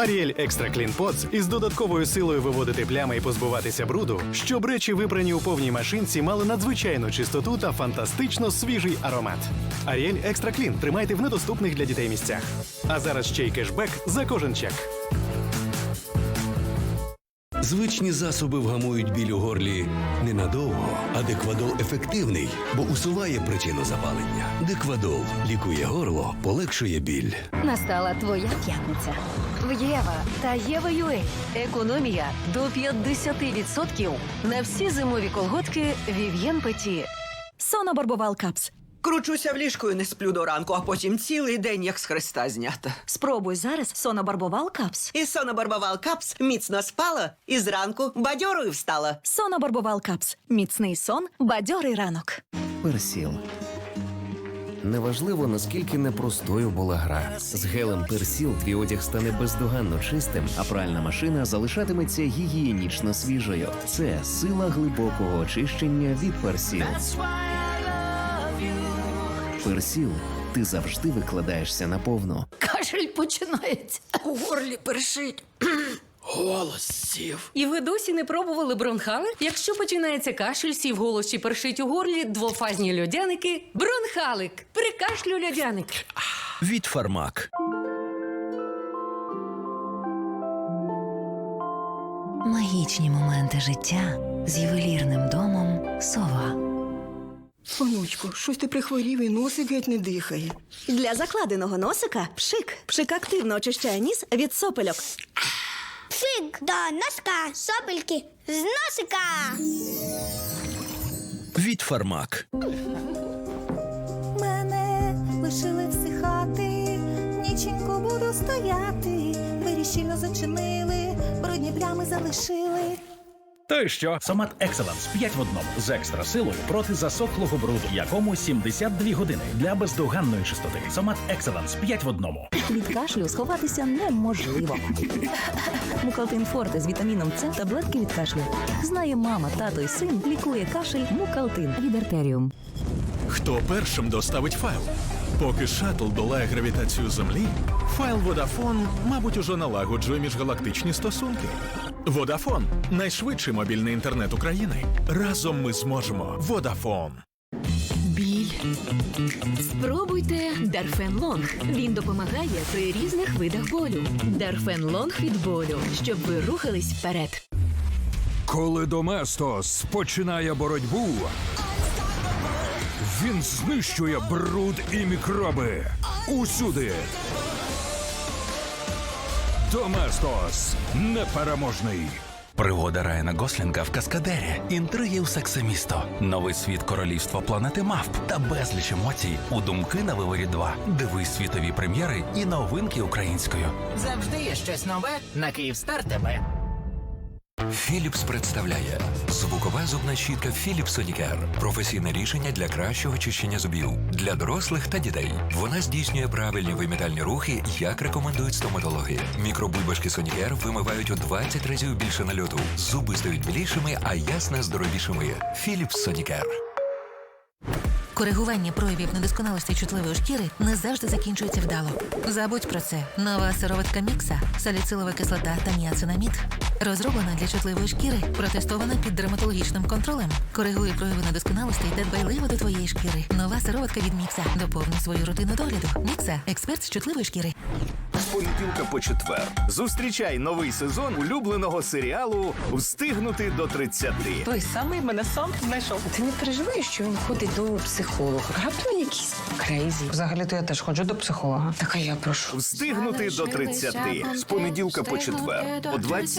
Аріель Екстра Клін Поц із додатковою силою виводити плями і позбуватися бруду, щоб речі, випрані у повній машинці, мали надзвичайну чистоту та фантастично свіжий аромат. Аріель Екстра Клін тримайте в недоступних для дітей місцях. А зараз ще й кешбек за кожен чек. Звичні засоби вгамують біль у горлі ненадовго, а деквадол ефективний, бо усуває причину запалення. Деквадол лікує горло, полегшує біль. Настала твоя п'ятниця. В Єва та Єва Юель. Економія до 50% на всі зимові колготки Вів'єн Петі. Сонобарбовал капс. Кручуся в ліжку і не сплю до ранку, а потім цілий день як з хреста знята. Спробуй зараз сонобарбовал капс. І сонобарбовал капс міцно спала і зранку бадьорою встала. Сонобарбовал капс. Міцний сон, бадьорий ранок. Персіл. Неважливо, наскільки непростою була гра. З гелем Персіл твій одяг стане бездоганно чистим, а пральна машина залишатиметься гігієнічно свіжою. Це сила глибокого очищення від Персіл. Персіл. Ти завжди викладаєшся наповну. Кашель починається. У горлі першить. Голос сів. І ви досі не пробували бронхали? Якщо починається кашель, сів голос чи першить у горлі, двофазні льодяники. Бронхалик! При кашлю льодяник. Від Фармак. Магічні моменти життя з ювелірним домом Сова. Онучку, щось ти прихворів і носик геть не дихає. Для закладеного носика пшик. Пшик активно очищає ніс від сопельок. Фиг до носка, сопельки з носика. Від Фармак. Мене лишили всихати, ніченько буду стояти. Двері щільно зачинили, брудні плями залишили. То й що? Сомат Екселенс 5 в одному з екстра силою проти засохлого бруду, якому 72 години для бездоганної чистоти. Сомат Екселенс 5 в одному. Від кашлю сховатися неможливо. Мукалтин Форте з вітаміном С таблетки від кашлю. Знає мама, тато і син лікує кашель Мукалтин від артеріум. Хто першим доставить файл? Поки шаттл долає гравітацію Землі, файл Водафон, мабуть, уже налагоджує міжгалактичні стосунки. Водафон найшвидший мобільний інтернет України. Разом ми зможемо. Водафон. Біль. Спробуйте Дарфен Лонг. Він допомагає при різних видах болю. Дарфен Лонг від болю, щоб ви рухались вперед. Коли Доместос починає боротьбу, він знищує бруд і мікроби усюди. Доместос непереможний. Пригода Райана Гослінга в Каскадері, інтриги у сексимісто, новий світ королівства планети мавп та безліч емоцій у думки на виворі 2. Дивись світові прем'єри і новинки українською. Завжди є щось нове на Київстар тебе. Філіпс представляє звукова зубна щітка Philips Sonicare. Професійне рішення для кращого чищення зубів для дорослих та дітей. Вона здійснює правильні вимітальні рухи, як рекомендують стоматологи. Мікробульбашки Sonicare вимивають у 20 разів більше нальоту. Зуби стають білішими, а ясна здоровішими. Philips Sonicare. Коригування проявів недосконалості чутливої шкіри не завжди закінчується вдало. Забудь про це. Нова сироватка мікса, саліцилова кислота та ніацинамід. Розроблена для чутливої шкіри, протестована під дерматологічним контролем. Коригує прояви недосконалості та дбайливо до твоєї шкіри. Нова сироватка від мікса. Доповни свою рутину догляду. Мікса експерт з чутливої шкіри. Понеділка по четвер. Зустрічай новий сезон улюбленого серіалу Встигнути до 30. Той самий мене сам знайшов. Ти не переживаєш, що він ходить до психолога. Раптом якийсь крейзі. Взагалі, то я теж ходжу до психолога. Так а я прошу. Встигнути до 30. З понеділка по четвер. О 22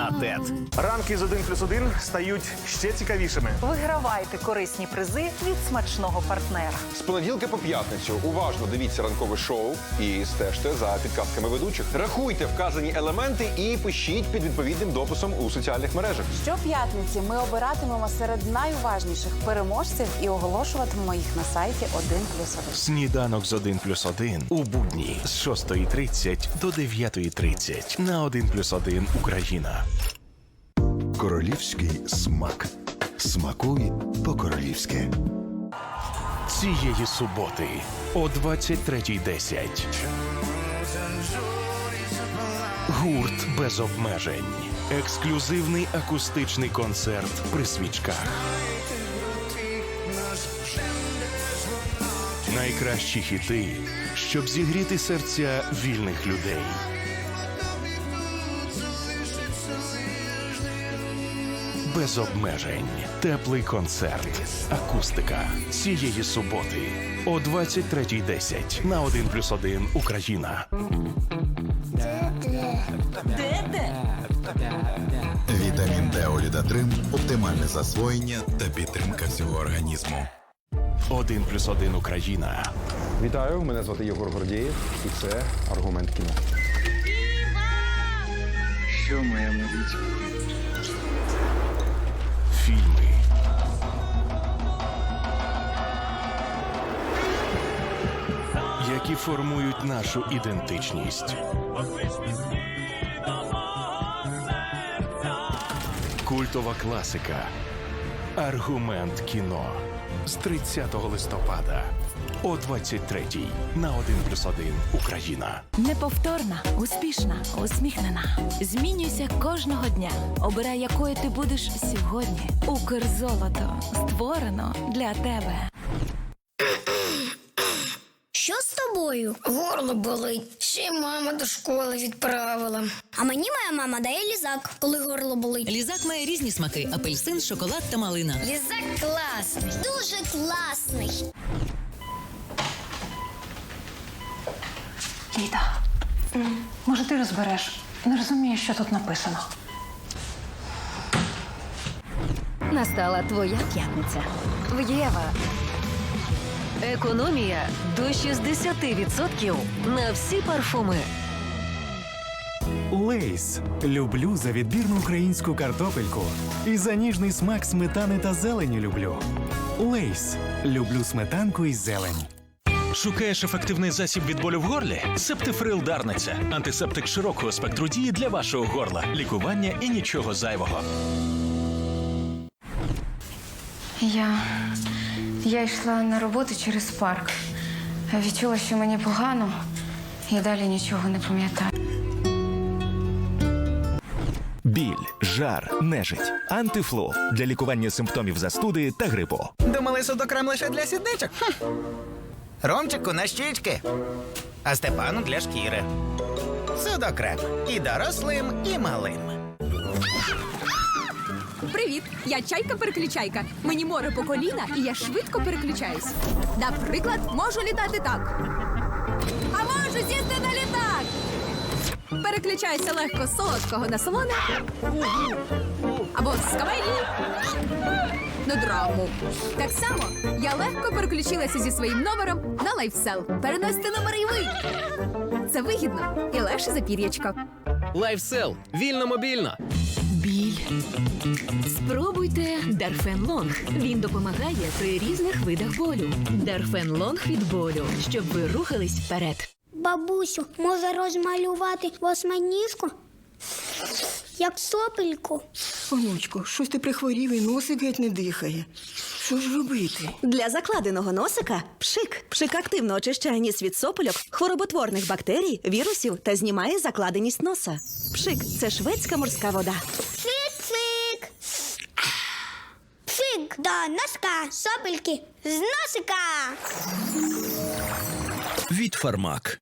на ТЕТ. Ранки з 1 плюс 1 стають ще цікавішими. Вигравайте корисні призи від смачного партнера. З понеділка по п'ятницю уважно дивіться ранкове шоу і стежте за підказками ведучих. Рахуйте вказані елементи і пишіть під відповідним дописом у соціальних мережах. Щоп'ятниці ми обиратимемо серед найуважніших переможців і оголошуватимемо їх на сайті 1 плюс 1. Сніданок з 1 плюс 1 у будні з 6.30 до 9.30 на 1 плюс 1 Україна. Королівський смак. Смакуй по-королівськи. Цієї суботи о 23.10. Гурт без обмежень. Ексклюзивний акустичний концерт при свічках. Найкращі хіти, щоб зігріти серця вільних людей. Без обмежень. Теплий концерт. Акустика. Цієї суботи о 23.10 на 1+,1 Україна. Вітамін Д Олідатрим оптимальне засвоєння та підтримка всього організму. 1+,1 Україна. Вітаю, мене звати Єгор Гордієв, і це аргумент кіно. Що моя мрічка? Фільми. Які формують нашу ідентичність. Культова класика. Аргумент кіно з 30 листопада о 23 на 1+,1 Україна. Неповторна, успішна, усміхнена. Змінюйся кожного дня. Обирай, якою ти будеш сьогодні. Укрзолото створено для тебе. Що з тобою? Горло болить. Ще мама до школи відправила. А мені моя мама дає лізак, коли горло болить. Лізак має різні смаки: апельсин, шоколад та малина. Лізак класний. Дуже класний. Ліда, може ти розбереш? Не розумію, що тут написано. Настала твоя п'ятниця. В Єва. Економія до 60% на всі парфуми. Лейс. Люблю за відбірну українську картопельку. І за ніжний смак сметани та зелені люблю. Лейс. Люблю сметанку і зелень. Шукаєш ефективний засіб від болю в горлі? Септифрил Дарниця. Антисептик широкого спектру дії для вашого горла. Лікування і нічого зайвого. Я. Я йшла на роботу через парк. Відчула, що мені погано, і далі нічого не пам'ятаю. Біль, жар, нежить, антифлу для лікування симптомів застуди та грипу. Думали судокрем лише для сідничок? Хм. Ромчику на щічки, а Степану для шкіри. Судокрем і дорослим, і малим. Привіт, я чайка-переключайка. Мені море по коліна, і я швидко переключаюсь. Наприклад, можу літати так. А можу сісти на літак. Переключаюся легко з солодкого на солоне. Або з комедії на драму. Так само я легко переключилася зі своїм номером на лайфсел. Переносити номер і ви. Це вигідно і легше за пір'ячко. Лайфсел. Вільно мобільно. Біль. Спробуйте Дарфен Лонг. Він допомагає при різних видах болю. Дарфен Лонг від болю, щоб ви рухались вперед. Бабусю, може розмалювати восьминіжку? Як сопельку. Онучко, щось ти прихворів і носик геть не дихає. Що ж робити? Для закладеного носика пшик. Пшик активно очищає ніс від сопельок, хвороботворних бактерій, вірусів та знімає закладеність носа. Пшик це шведська морська вода. Пшик-пшик. Пшик до носка, сопельки з носика. Від фармак.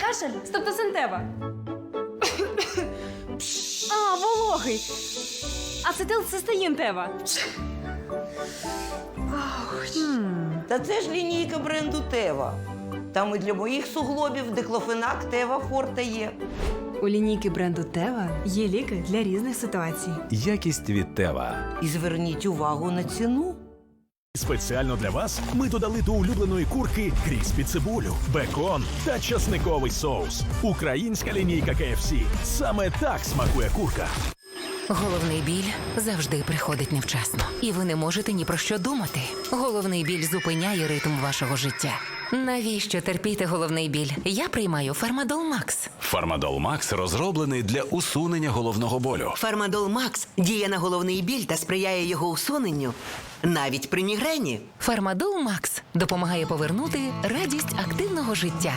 Кашель, стептосинтева. А, вологий. Ацетилцистеїн-тева. Та це ж лінійка бренду Тева. Там і для моїх суглобів диклофенак Тева Форте є. У лінійки бренду Тева є ліки для різних ситуацій. Якість від Тева. І зверніть увагу на ціну. Спеціально для вас ми додали до улюбленої курки кріспі цибулю, бекон та часниковий соус. Українська лінійка KFC. Саме так смакує курка. Головний біль завжди приходить невчасно, і ви не можете ні про що думати. Головний біль зупиняє ритм вашого життя. Навіщо терпіти головний біль? Я приймаю Фармадол Макс. Фармадол Макс розроблений для усунення головного болю. Фармадол Макс діє на головний біль та сприяє його усуненню навіть при мігрені. Фармадол Макс допомагає повернути радість активного життя.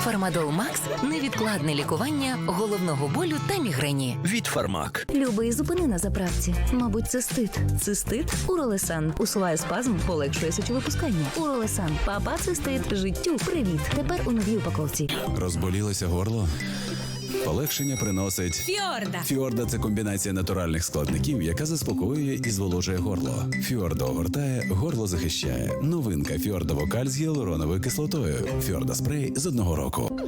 Фармадол Макс невідкладне лікування головного болю та мігрені. Від Фармак. Любий зупини на заправці. Мабуть, цистит. Цистит? Уролесан. Усуває спазм, полегшує сечовипускання. Уролесан. Папа цистит. Життю. Привіт. Тепер у новій упаковці. Розболілося горло? Полегшення приносить Фьорда. Фіорда це комбінація натуральних складників, яка заспокоює і зволожує горло. Фіорда огортає, горло захищає. Новинка Фіорда Вокаль з гіалуроновою кислотою. Фіорда спрей з одного року.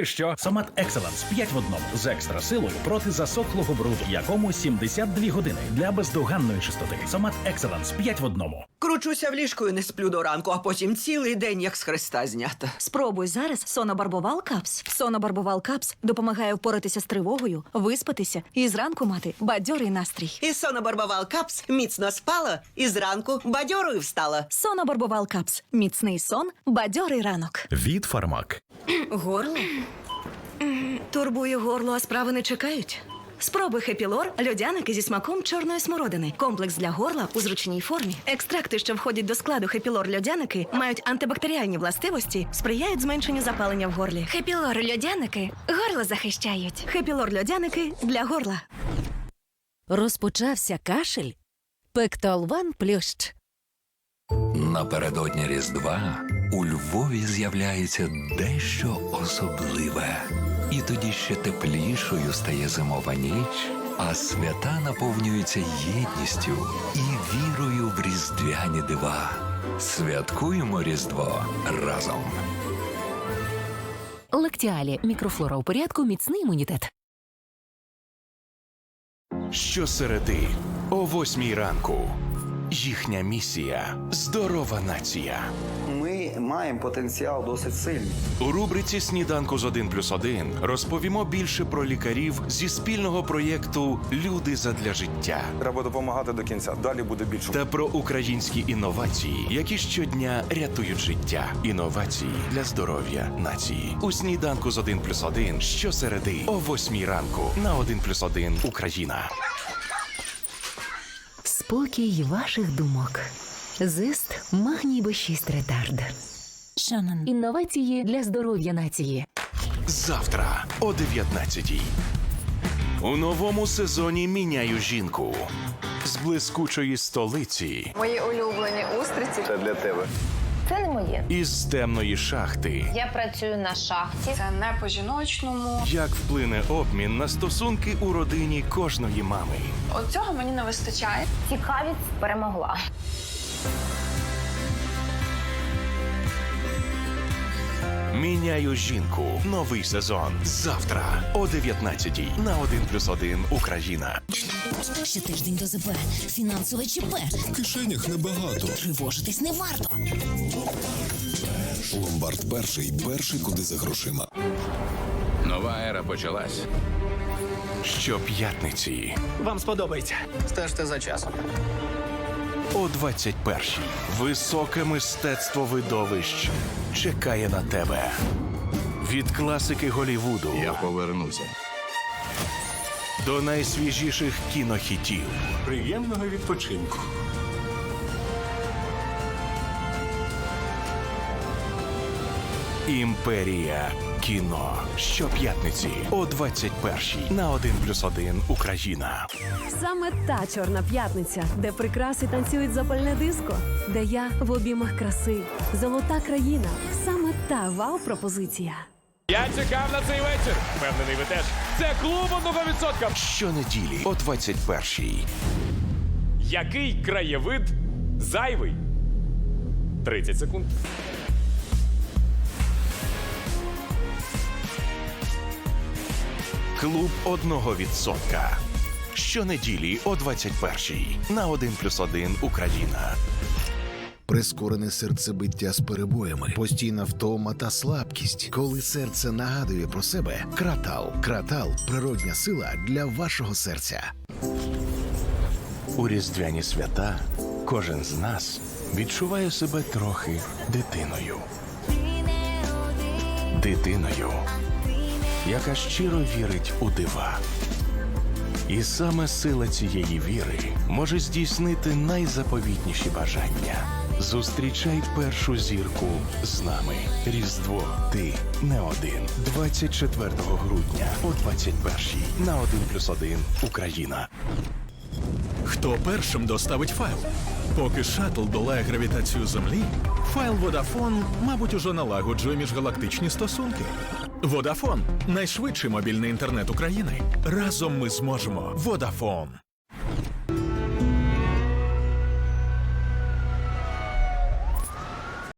Й що? Сомат Екселенс 5 в одному з екстра силою проти засохлого бруду, якому 72 години для бездоганної чистоти. Сомат Екселенс 5 в одному. Кручуся в ліжку і не сплю до ранку, а потім цілий день як з хреста знята. Спробуй зараз сонобарбовал капс. Сонобарбовал капс допомагає впоратися з тривогою, виспатися і зранку мати бадьорий настрій. І сонобарбовал капс міцно спала і зранку бадьорою встала. Сонобарбовал капс. Міцний сон, бадьорий ранок. Від Фармак. Горло? Турбує горло, а справи не чекають. Спробуй хепілор, льодяники зі смаком чорної смородини. Комплекс для горла у зручній формі. Екстракти, що входять до складу хепілор льодяники, мають антибактеріальні властивості, сприяють зменшенню запалення в горлі. Хепілор льодяники горло захищають. Хепілор льодяники для горла. Розпочався кашель. Пектолван плющ. Напередодні Різдва у Львові з'являється дещо особливе. І тоді ще теплішою стає зимова ніч, а свята наповнюються єдністю і вірою в різдвяні дива. Святкуємо Різдво разом. Лактіалі. Мікрофлора у порядку, міцний імунітет. Щосереди о восьмій ранку. Їхня місія здорова нація. Маємо потенціал досить сильний. У рубриці Сніданку з 1 плюс 1 розповімо більше про лікарів зі спільного проєкту Люди задля життя. Треба допомагати до кінця. Далі буде більше. Та про українські інновації, які щодня рятують життя. Інновації для здоров'я нації. У сніданку з 1 плюс 1 щосереди о 8 ранку на 1 плюс 1 Україна. Спокій ваших думок. Зест магній Б6 ретард. Інновації для здоров'я нації. Завтра о 19-й. У новому сезоні міняю жінку з блискучої столиці Мої улюблені устриці. Це для тебе. Це не моє. із темної шахти. Я працюю на шахті. Це не по жіночному. Як вплине обмін на стосунки у родині кожної мами? От цього мені не вистачає. Цікавість перемогла. Міняю жінку. Новий сезон. Завтра о 19-й на 1 плюс 1 Україна. Ще тиждень до ЗП. Фінансове ЧП. В кишенях небагато. Тривожитись не варто. Ломбард перший, перший куди за грошима. Нова ера почалась. Щоп'ятниці Вам сподобається. Стежте за часом. О 21-й. Високе мистецтво видовищ чекає на тебе. Від класики Голівуду. Я повернуся. До найсвіжіших кінохітів. Приємного відпочинку. Імперія кіно. Щоп'ятниці о 21-й на 1 плюс 1 Україна. Саме та чорна п'ятниця, де прикраси танцюють запальне диско, де я в обіймах краси, золота країна. Саме та вау-пропозиція. Я чекав на цей вечір. Впевнений, ви теж. Це клуб одного відсотка. Щонеділі о 21-й. Який краєвид зайвий? 30 секунд. Клуб одного відсотка. Щонеділі о 21-й на 1 плюс 1 Україна. Прискорене серцебиття з перебоями, постійна втома та слабкість. Коли серце нагадує про себе, кратал. Кратал природня сила для вашого серця. У різдвяні свята кожен з нас відчуває себе трохи дитиною. Дитиною, яка щиро вірить у дива. І саме сила цієї віри може здійснити найзаповітніші бажання. Зустрічай першу зірку з нами. Різдво. Ти не один. 24 грудня о 21 на 1+,1 Україна. Хто першим доставить файл? Поки шаттл долає гравітацію Землі, файл Водафон, мабуть, уже налагоджує міжгалактичні стосунки. Водафон найшвидший мобільний інтернет України. Разом ми зможемо. Водафон.